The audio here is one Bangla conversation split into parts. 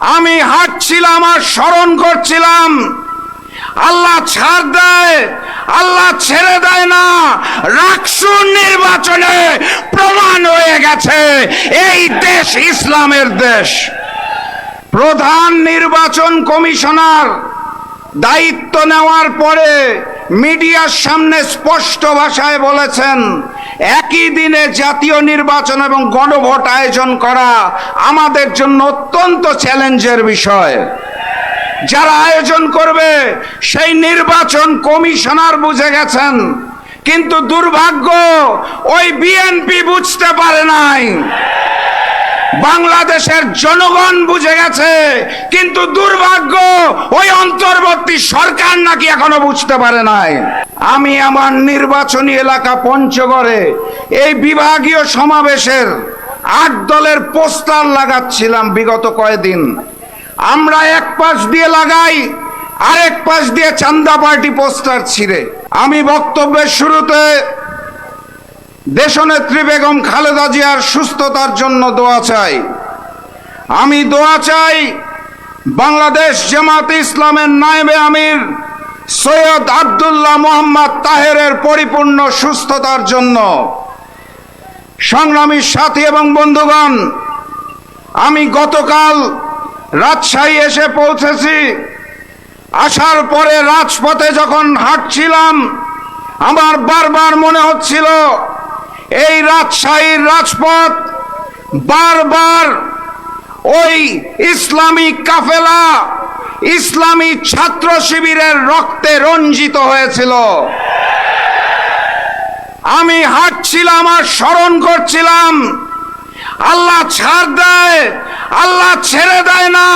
আমি হাঁটছিলাম আর স্মরণ করছিলাম। আল্লাহ ছাড় দেয়, আল্লাহ ছেড়ে দেয় না। রাকসুর নির্বাচনে প্রমাণ হয়ে গেছে, এই দেশ ইসলামের দেশ। প্রধান নির্বাচন কমিশনার দায়িত্ব নেওয়ার পরে মিডিয়ার সামনে স্পষ্ট ভাষায় বলেছেন, একই দিনে জাতীয় নির্বাচন এবং গণভোট আয়োজন করা আমাদের জন্য অত্যন্ত চ্যালেঞ্জের বিষয়। যারা আয়োজন করবে, সেই নির্বাচন কমিশনার বুঝে গেছেন। কিন্তু দুর্ভাগ্য, ওই বিএনপি বুঝতে পারে নাই। বাংলাদেশের জনগণ বুঝে গেছে, কিন্তু দুর্ভাগ্য ওই অন্তর্বর্তী সরকার নাকি এখনও বুঝতে পারে নাই। আমি আমার নির্বাচনী এলাকা পঞ্চগড়ে এই বিভাগীয় সমাবেশের আট দলের পোস্টার লাগাচ্ছিলাম বিগত কয়েকদিন আমরা এক পাশ দিয়ে লাগাই, আরেক পাশ দিয়ে চান্দা পার্টি পোস্টার ছিঁড়ে। আমি বক্তব্যের শুরুতে দেশনেত্রী বেগম খালেদা জিয়ার সুস্থতার জন্য দোয়া চাই। আমি দোয়া চাই বাংলাদেশ জামাত ইসলামের নায়েবে আমির সৈয়দ আবদুল্লাহ মোহাম্মদ তাহেরের পরিপূর্ণ সুস্থতার জন্য। সংগ্রামী সাথী এবং বন্ধুগণ, আমি গতকাল রাজশাহী এসে পৌঁছেছি। আসার পরে রাজপথে যখন হাঁটছিলাম, আমার বারবার মনে হচ্ছিল এই রাজশাহীর রাজপথ বারবার ওই ইসলামী কাফেলা, ইসলামী ছাত্র শিবিরের রক্তে রঞ্জিত হয়েছিল। আমি হাঁটছিলাম আর স্মরণ করছিলাম, আল্লাহ ছাড় দেয়, আল্লাহ ছেড়ে দেয় না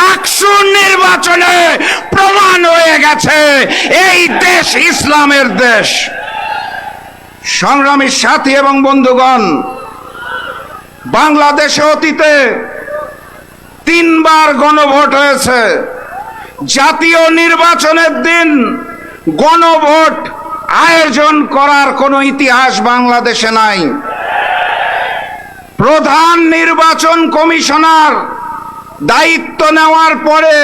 রাকসুর নির্বাচনে প্রমাণ হয়ে গেছে, এই দেশ ইসলামের দেশ। সংগ্রামী সাথী এবং বন্ধুগণ, বাংলাদেশে অতীতে তিনবার গণভোট হয়েছে। জাতীয় নির্বাচনের দিন গণভোট আয়োজন করার কোনো ইতিহাস বাংলাদেশে নাই। প্রধান নির্বাচন কমিশনার দায়িত্ব নেওয়ার পরে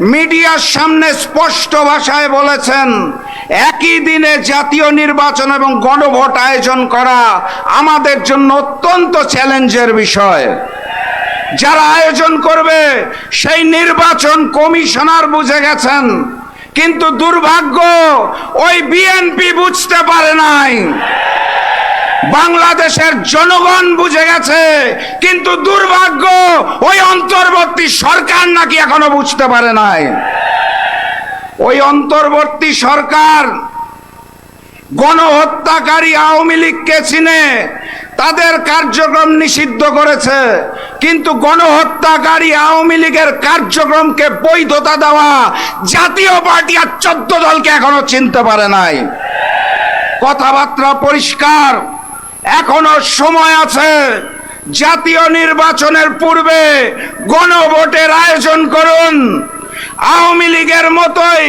মিডিয়ার সামনে স্পষ্ট ভাষায় বলেছেন, একই দিনে জাতীয় নির্বাচন এবং গণভোট আয়োজন করা আমাদের জন্য অত্যন্ত চ্যালেঞ্জের বিষয়। যারা আয়োজন করবে, সেই নির্বাচন কমিশনার বুঝে গেছেন। কিন্তু দুর্ভাগ্য, ওই বিএনপি বুঝতে পারে নাই। বাংলাদেশের জনগণ বুঝে গেছে, কিন্তু দুর্ভাগ্য ওই অন্তর্বর্তী সরকার নাকি এখনও বুঝতে পারে নাই। ওই অন্তর্বর্তী সরকার গণহত্যাকারী আওয়ামী লীগকে চিনে, তাদের কার্যক্রম নিষিদ্ধ করেছে, কিন্তু গণহত্যাকারী আওয়ামী লীগের কার্যক্রমকে বৈধতা দেওয়া জাতীয় পার্টি আর চোদ্দ দলকে এখনও চিনতে পারে নাই। কথাবার্তা পরিষ্কার। এখনও সময় আছে। জাতীয় নির্বাচনের পূর্বে গণভোটের আয়োজন করুন। আওয়ামী লীগের মতোই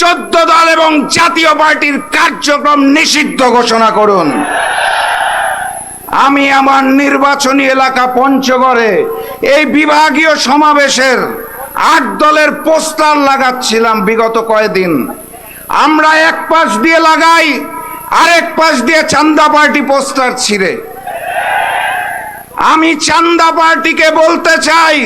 চোদ্দ দল এবং জাতীয় পার্টির কার্যক্রম নিষিদ্ধ ঘোষণা করুন। আমি আমার নির্বাচনী এলাকা পঞ্চগড়ে এই বিভাগীয় সমাবেশের আট দলের পোস্টার লাগাচ্ছিলাম বিগত কয়েকদিন আমরা এক পাশ দিয়ে লাগাই আরেক পাশ দিয়ে চান্দা পার্টি পোস্টার ছিঁড়ে। আমি চান্দা পার্টিকে বলতে চাই।